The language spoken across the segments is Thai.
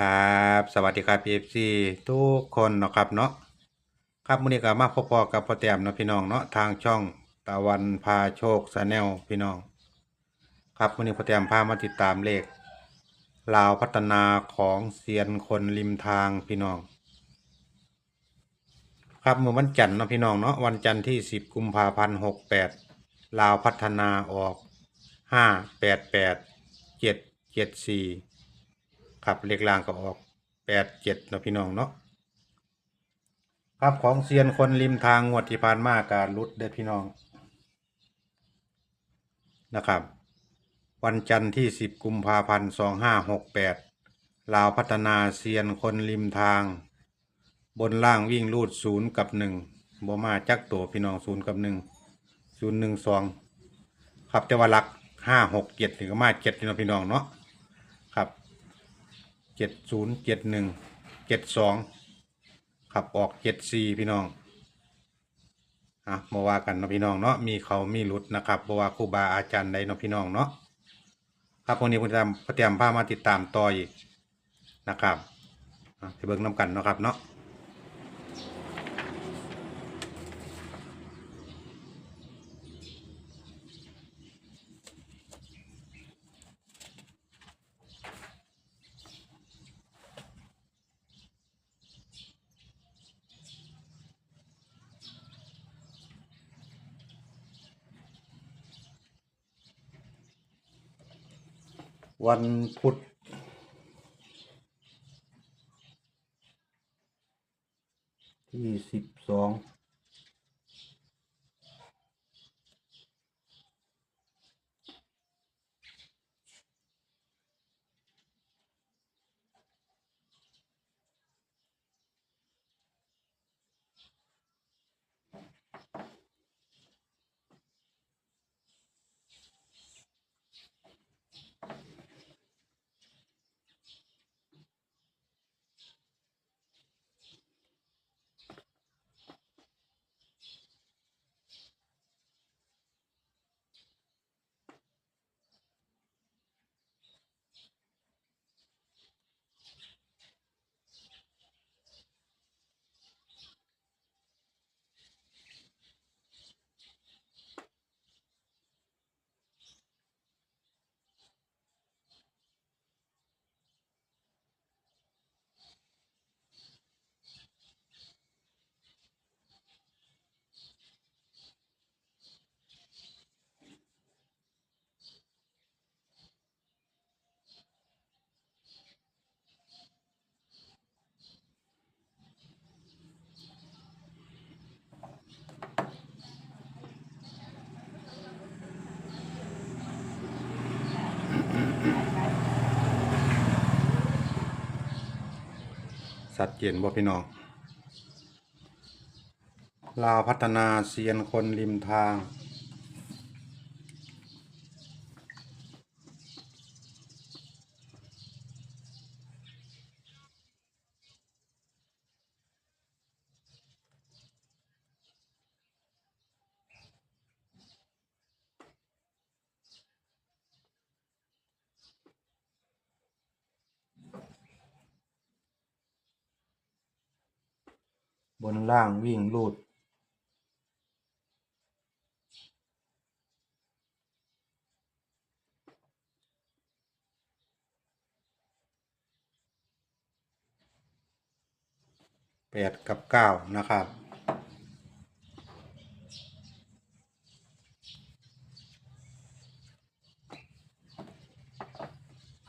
ครับสวัสดีครับ PFC ทุกคนเนาะครับเนาะครับมื้อนี้ก็มาพบๆกับพ่อแต้มเนาะพี่น้องเนาะทางช่องตะวันพาโชคชาแนลพี่น้อง ครับมื้อนี้พ่อแต้มพามาติดตามเลขลาวพัฒนาของเซียนคนริมทางพี่น้อง ครับเมื่อวันจันทร์เนาะพี่น้องเนาะวันจันทร์ที่ 10กุมภาพันธ์68ลาวพัฒนาออก 588 774 ครับเลขล่างก็ออกแปดเจ็ดนะพี่น้องเนาะครับของเซียนคนริมทางงวดที่ผ่านมาการลุดเด้อพี่น้องนะครับ วันจันทร์ที่สิบกุมภาพันธ์สองห้าหกแปดลาวพัฒนาเซียนคนริมทาง บนล่างวิ่งรูดศูนย์กับหนึ่งบ่มาจักตัวพี่น้องศูนย์กับหนึ่งศูนย์หนึ่งสองครับแต่ว่าหลักห้าหกเจ็ดถึงก็มาเจ็ดพี่น้องพี่น้องเนาะ เจ็ดศูนย์เจ็ดหนึ่งเจ็ดสองขับออกเจ็ดสี่พี่น้องอะมาว่ากันเนาะพี่น้องเนาะมีเขามีหลุดนะครับบว่าครูบาอาจารย์ใดเนาะพี่น้องเนาะครับวันนี้ผมพระเตรียมพามาติดตามต่ออีกนะครับอะไปเบิ่งน้ำกันเนาะครับเนาะ วันพุธที่สิบสอง สัตว์เจนบ่พี่น้องลาวพัฒนาเซียนคนริมทาง บนล่างวิ่งลูด แปดกับเก้านะครับ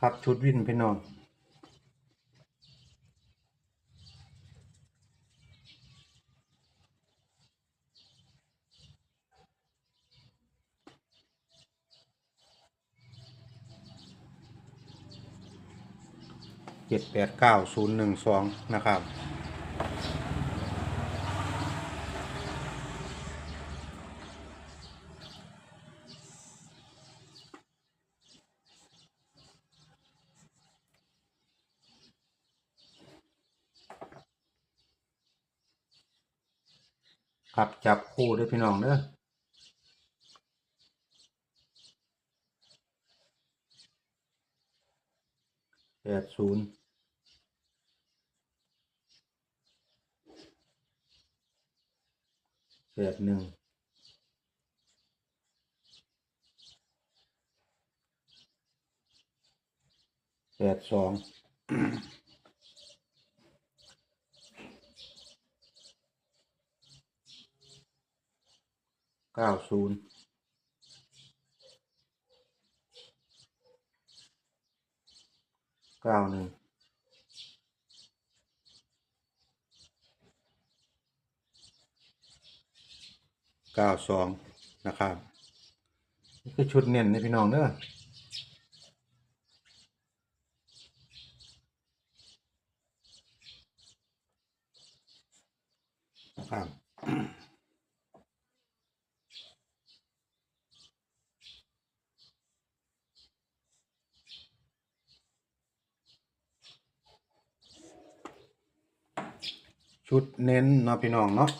ครับชุดวินพี่น้อง เจ็ดแปดเก้าศูนย์หนึ่งสองนะครับ ครับจับคู่ด้วยพี่น้องเด้อ แปดศูนย์แปดหนึ่งแปดสองเก้าศูนย์ เก้าหนึ่งเก้าสองนะครับ นี่คือชุดเน้นในพี่น้องเด้อนะครับ ชุดเน้นเนาะพี่น้องเนาะ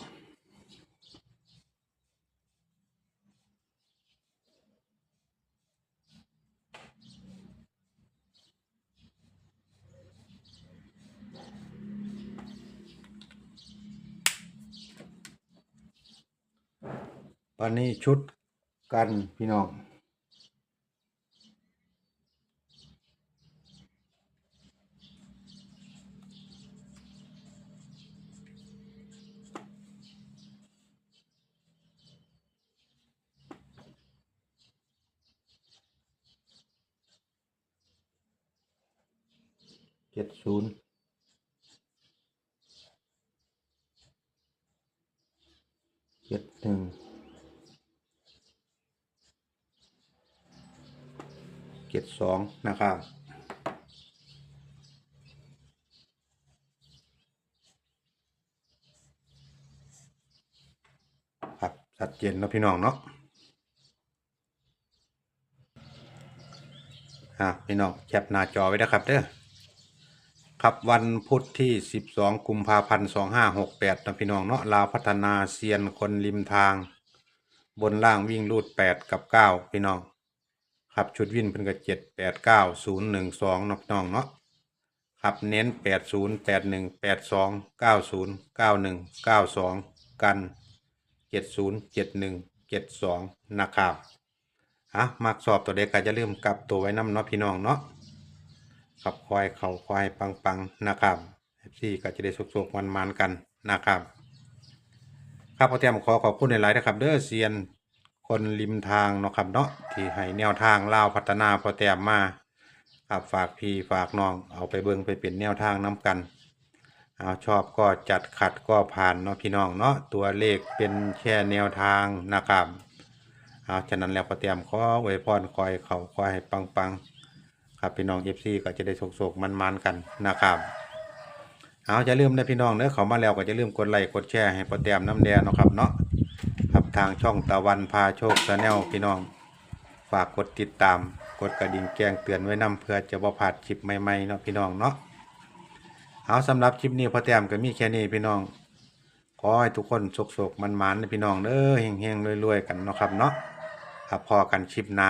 วันนี้ชุดกันพี่น้อง เจ็ดศูนย์เจ็ดหนึ่งเจ็ดสองนะครับครับชัดเจนนะพี่น้องเนาะอะพี่น้องแคปหน้าจอไว้นะครับเด้อ ครับวันพุธที่ 12 กุมภาพันธ์ 2568นะพี่น้องเนาะลาวพัฒนาเซียนคนริมทาง บนล่างวิ่งรูด 8 กับ 9 พี่น้อง ครับชุดวิ่นเพิ่นก็7 8 9 0 1 2นะพี่น้องเนาะครับเน้น 80 81 82 90 91 92 กัน 70 71 72 นะครับอะมักสอบตัวเด็กก็จะลืมกลับตัวไว้น้ำเนาะพี่น้องเนาะ ขับควายเข่าควายปังปังๆนะครับเอฟซีก็จะได้สุกๆมันมันๆกันนะครับ ครับพอเตรียมขอขอบคุณในไลน์นะครับ เด้อเซียนคนริมทางเนาะครับเนาะที่ให้แนวทางเล่าพัฒนาพอเตรียมมาครับฝากพี่ฝากน้องเอาไปเบิ่งไปเป็นแนวทางน้กันเอาชอบก็จัดขัดก็ผ่านเนาะพี่น้องเนาะตัวเลขเป็นแค่แนวทางนะครับเอาฉะนั้นแล้วพอเตรียมขอไว้พรคอยเขาคอยให้ปังปังๆ ครับพี่น้องเอฟซีก็จะได้โศกๆมันๆกันนะครับเอาจะลืมนะพี่น้องเนื้อเขามาแล้วก็จะลืมกดไลค์กดแชร์ให้โปรแต้มน้ำแดงนะครับเนาะครับทางช่องตะวันพาโชคชาแนลพี่น้อง ฝากกดติดตาม กดกระดิ่งแจ้งเตือนไว้นํเพื่อจะบ่พลาดคลิปใหม่ๆเนาะพี่น้องเนาะเอาสำหรับคลิปนี้พอแต้มก็มีแค่นี้พี่น้องขอให้ทุกคนโศกๆมันๆนะพี่น้องเด้อเฮงๆรวยๆกันเนาะครับเนาะครับพอกันคลิปหน้า